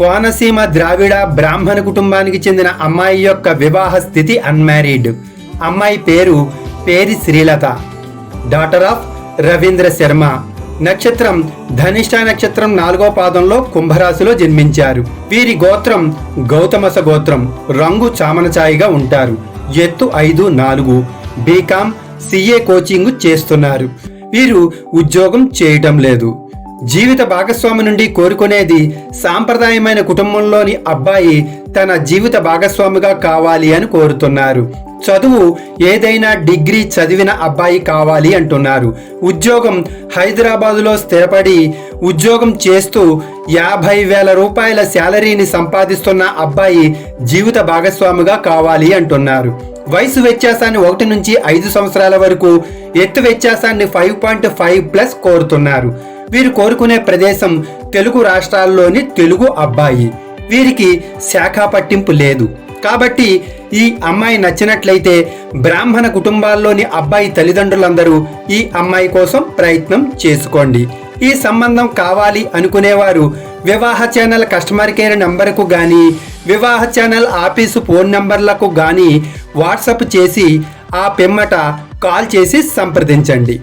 కోనసీమ ద్రావిడ బ్రాహ్మణ కుటుంబానికి చెందిన అమ్మాయి యొక్క వివాహ స్థితి అన్మ్యారీడ్ అమ్మాయి పేరు పేరి Srilatha. Daughter of Ravindra Sharma. నక్షత్రం ధనిష్ట నక్షత్రం నాలుగో పాదంలో కుంభరాశిలో జన్మించారు. వీరి గోత్రం గౌతమస గోత్రం. రంగు చామనచాయిగా ఉంటారు. ఎత్తు ఐదు నాలుగు. బీకామ్ సిఏ కోచింగ్ చేస్తున్నారు. వీరు ఉద్యోగం చేయటం లేదు. జీవిత భాగస్వామి నుండి కోరుకునేది సాంప్రదాయమైన కుటుంబంలోని అబ్బాయి తన జీవిత భాగస్వామిగా కావాలి అని కోరుతున్నారు. చదువు ఏదైనా డిగ్రీ చదివిన అబ్బాయి కావాలి అంటున్నారు. ఉద్యోగం హైదరాబాదులో స్థిరపడి ఉద్యోగం చేస్తూ యాభై వేల రూపాయల శాలరీని సంపాదిస్తున్న అబ్బాయి జీవిత భాగస్వామిగా కావాలి అంటున్నారు. వయసు వ్యత్యాసాన్ని ఒకటి నుంచి ఐదు సంవత్సరాల వరకు ఎత్తు వ్యత్యాసాన్ని ఫైవ్ పాయింట్ ఫైవ్ ప్లస్ కోరుతున్నారు. వీరు కోరుకునే ప్రదేశం తెలుగు రాష్ట్రాల్లోని తెలుగు అబ్బాయి. వీరికి శాఖ పట్టింపు లేదు. కాబట్టి ఈ అమ్మాయి నచ్చినట్లయితే బ్రాహ్మణ కుటుంబాల్లోని అబ్బాయి తల్లిదండ్రులందరూ ఈ అమ్మాయి కోసం ప్రయత్నం చేసుకోండి. ఈ సంబంధం కావాలి అనుకునేవారు వివాహ ఛానల్ కస్టమర్ కేర్ నంబర్కు కానీ వివాహ ఛానల్ ఆఫీసు ఫోన్ నంబర్లకు కానీ వాట్సప్ చేసి ఆ పిమ్మట కాల్ చేసి సంప్రదించండి.